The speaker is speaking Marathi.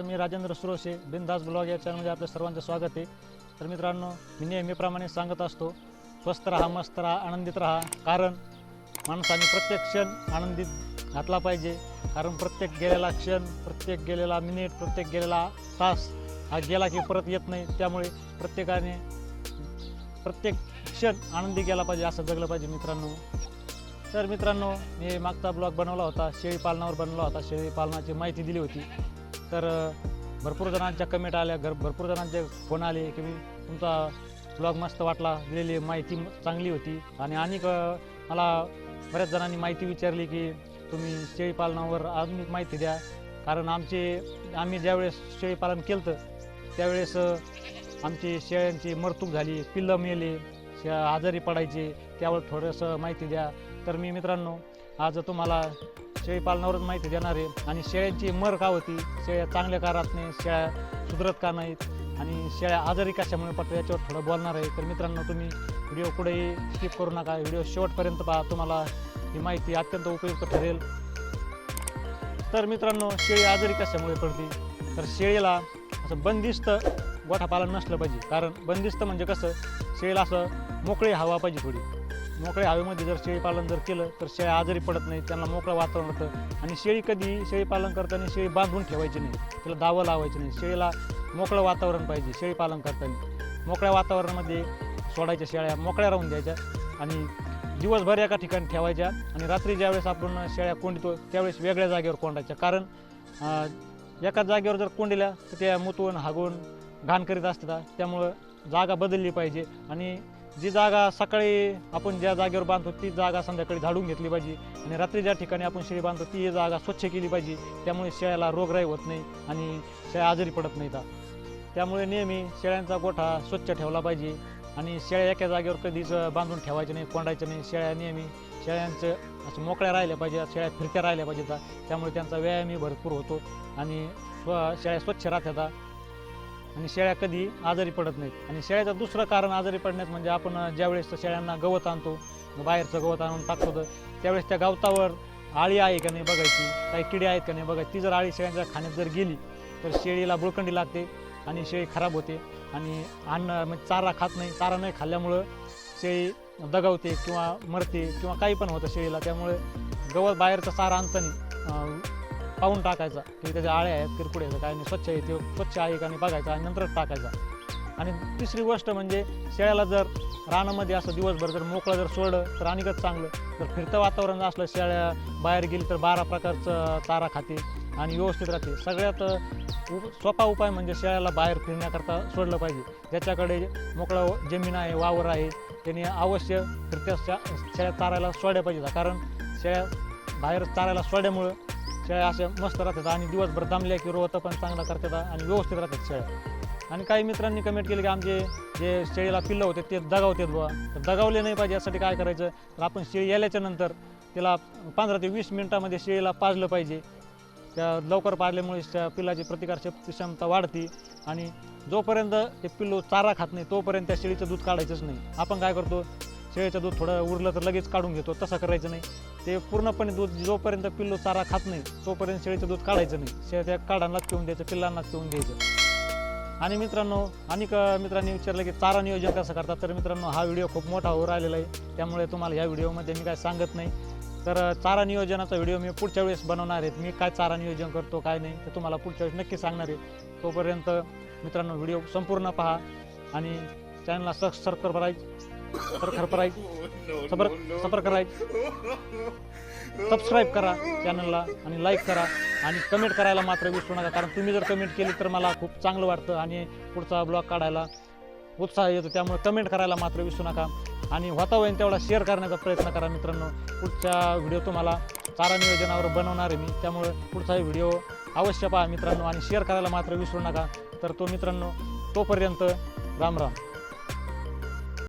राजेंद्र सुरोशे बिनदास ब्लॉग या चॅनलमध्ये आपल्या सर्वांचं स्वागत आहे. तर मित्रांनो मी नेहमीप्रमाणे सांगत असतो स्वस्त राहा मस्त राहा आनंदित राहा. कारण माणसाने प्रत्येक क्षण आनंदित घातला पाहिजे. कारण प्रत्येक गेलेला क्षण प्रत्येक गेलेला मिनिट प्रत्येक गेलेला तास हा गेला की परत येत नाही. त्यामुळे प्रत्येकाने प्रत्येक क्षण आनंदी गेला पाहिजे असं जगलं पाहिजे मित्रांनो. तर मित्रांनो मी मागचा ब्लॉग बनवला होता शेळी पालनावर बनवला होता. शेळी पालनाची माहिती दिली होती. तर भरपूर जणांच्या कमेंट आल्या घर भरपूर जणांचे फोन आले की मी तुमचा ब्लॉग मस्त वाटला दिलेली माहिती चांगली होती. आणि अनेक मला बऱ्याच जणांनी माहिती विचारली की तुम्ही शेळीपालनावर आधुनिक माहिती द्या. कारण आमचे आम्ही ज्यावेळेस शेळीपालन केलं तर त्यावेळेस आमची शेळ्यांची मरतूक झाली पिल्लं मेले शे आजारी पडायचे त्यावर थोडंसं माहिती द्या. तर मी मित्रांनो आज तुम्हाला शेळी पालनावरच माहिती देणार आहे. आणि शेळ्यांची मर का होती? शेळ्या चांगल्या का राहत नाही? शेळ्या सुधरत का नाहीत? आणि शेळ्या आजारी कशामुळे पडतात याच्यावर थोडं बोलणार आहे. तर मित्रांनो तुम्ही व्हिडिओ कुठेही स्किप करू नका. व्हिडिओ शेवटपर्यंत पहा. तुम्हाला ही माहिती अत्यंत उपयुक्त ठरेल. तर मित्रांनो शेळी आजारी कशामुळे पडते? तर शेळीला असं बंदिस्त गोठा पालन नसलं पाहिजे. कारण बंदिस्त म्हणजे कसं? शेळीला असं मोकळी हवा पाहिजे थोडी. मोकळ्या हवेमध्ये जर शेळीपालन जर केलं तर शेळ्या आजारी पडत नाही त्यांना मोकळं वातावरण होतं. आणि शेळी कधी शेळीपालन करताना शेळी बांधून ठेवायची नाही. तिला दावं लावायची नाही. शेळीला मोकळं वातावरण पाहिजे शेळीपालन करताना. मोकळ्या वातावरणामध्ये सोडायच्या शेळ्या मोकळ्या राहून द्यायच्या आणि दिवसभर एका ठिकाणी ठेवायच्या. आणि रात्री ज्यावेळेस आपण शेळ्या कोंडतो त्यावेळेस वेगळ्या जागेवर कोंडायच्या. कारण एका जागेवर जर कोंडल्या तर त्या मुतवून हागून घाण करीत असतात. त्यामुळं जागा बदलली पाहिजे. आणि जी जागा सकाळी आपण ज्या जागेवर बांधतो ती जागा संध्याकाळी झाडून घेतली पाहिजे. आणि रात्री ज्या ठिकाणी आपण शेळी बांधतो ती जागा स्वच्छ केली पाहिजे. त्यामुळे शेळ्याला रोगराई होत नाही आणि शेळ्या आजारी पडत नाही त्यामुळे नेहमी शेळ्यांचा गोठा स्वच्छ ठेवला पाहिजे. आणि शेळ्या एका जागेवर कधीच बांधून ठेवायचे नाही कोंडायचे नाही. शेळ्या नेहमी शेळ्यांचं असं मोकळ्या राहिल्या पाहिजे शेळ्या फिरत्या राहिल्या पाहिजेत. त्यामुळे त्यांचा व्यायामही भरपूर होतो. आणि स्व शेळ्या स्वच्छ राहतात. आणि शेळ्या कधी आजारी पडत नाहीत. आणि शेळ्याचं दुसरं कारण आजारी पडण्यात म्हणजे आपण ज्यावेळेस शेळ्यांना गवत आणतो बाहेरचं गवत आणून टाकतो तर त्यावेळेस त्या गवतावर आळी आहे का नाही बघायची काही किडे आहेत का नाही बघायची ती जर आळी शेळ्यांच्या खाण्यात जर गेली तर शेळीला बुळकंडी लागते आणि शेळी खराब होते. आणि अन्न म्हणजे चारा खात नाही चारा नाही खाल्ल्यामुळं शेळी दगावते किंवा मरते किंवा काही पण होतं शेळीला त्यामुळे गवत बाहेरचा चारा आणताना पाहून टाकायचा. की त्याच्या आळ्या आहेत किरकुडे आहेत काय नाही. स्वच्छ आहे ते स्वच्छ आहे का नाही बघायचा आणि नंतरच टाकायचा. आणि तिसरी गोष्ट म्हणजे शेळ्याला जर रानामध्ये असं दिवसभर जर मोकळं जर सोडलं तर आणिकच चांगलं. जर फिरतं वातावरण असलं शेळ्या बाहेर गेली तर बारा प्रकारचं चारा खाते आणि व्यवस्थित राहते. सगळ्यात उप सोपा उपाय म्हणजे शेळ्याला बाहेर फिरण्याकरता सोडलं पाहिजे. ज्याच्याकडे मोकळं जमीन आहे वावर आहे त्यांनी अवश्य फिरत्या शा शेळ्या चारायला सोडल्या पाहिजे. कारण शेळ्या बाहेर चारायला सोडल्यामुळं शेळ्या अशा मस्त राहतात आणि दिवसभर दमल्या की रोवतं पण चांगला करतात आणि व्यवस्थित राहतात शेळ्या. आणि काही मित्रांनी कमेंट केली की आमचे जे शेळीला पिल्लं होते ते दगावतात बुवा. तर दगावले नाही पाहिजे यासाठी काय करायचं? तर आपण शेळी यायल्याच्या नंतर तिला पंधरा ते वीस मिनटामध्ये शेळीला पाजलं पाहिजे. त्या लवकर पाजल्यामुळे त्या पिल्लाची प्रतिकारशक्ती क्षमता वाढते आणि जोपर्यंत ते पिल्लू चारा खात नाही तोपर्यंत त्या शेळीचं दूध काढायचंच नाही. आपण काय करतो? शेळीचं दूध थोडं उरलं तर लगेच काढून घेतो. तसं करायचं नाही. ते पूर्णपणे दूध जोपर्यंत पिल्लू चारा खात नाही तोपर्यंत शेळीचं दूध काढायचं नाही. शेळ्या त्या काढांनाच पिऊन द्यायचं पिल्लांनाच पिऊन द्यायचं आणि मित्रांनो अनेक मित्रांनी विचारलं की चारा नियोजन कसं करतात? तर मित्रांनो हा व्हिडिओ खूप मोठा होऊ राहिलेला आहे. त्यामुळे तुम्हाला ह्या व्हिडिओमध्ये मी काय सांगत नाही. तर चारा नियोजनाचा व्हिडिओ मी पुढच्या वेळेस बनवणार आहेत मी काय चारा नियोजन करतो काय नाही ते तुम्हाला पुढच्या वेळेस नक्की सांगणार आहे. तोपर्यंत मित्रांनो व्हिडिओ संपूर्ण पहा आणि चॅनलला सबस्क्राईब सर्कर कराय सरखर सबर सबर कराय सबस्क्राईब करा चॅनलला आणि लाईक करा आणि कमेंट करायला मात्र विसरू नका. कारण तुम्ही जर कमेंट केली तर मला खूप चांगलं वाटतं आणि पुढचा ब्लॉग काढायला उत्साह येतो. त्यामुळे कमेंट करायला मात्र विसरू नका. आणि होता होईन तेवढा शेअर करण्याचा प्रयत्न करा मित्रांनो. पुढच्या व्हिडिओ तुम्हाला चारा नियोजनावर बनवणार आहे मी. त्यामुळे पुढचाही व्हिडिओ अवश्य पहा मित्रांनो. आणि शेअर करायला मात्र विसरू नका. तर तो मित्रांनो तोपर्यंत राम राम.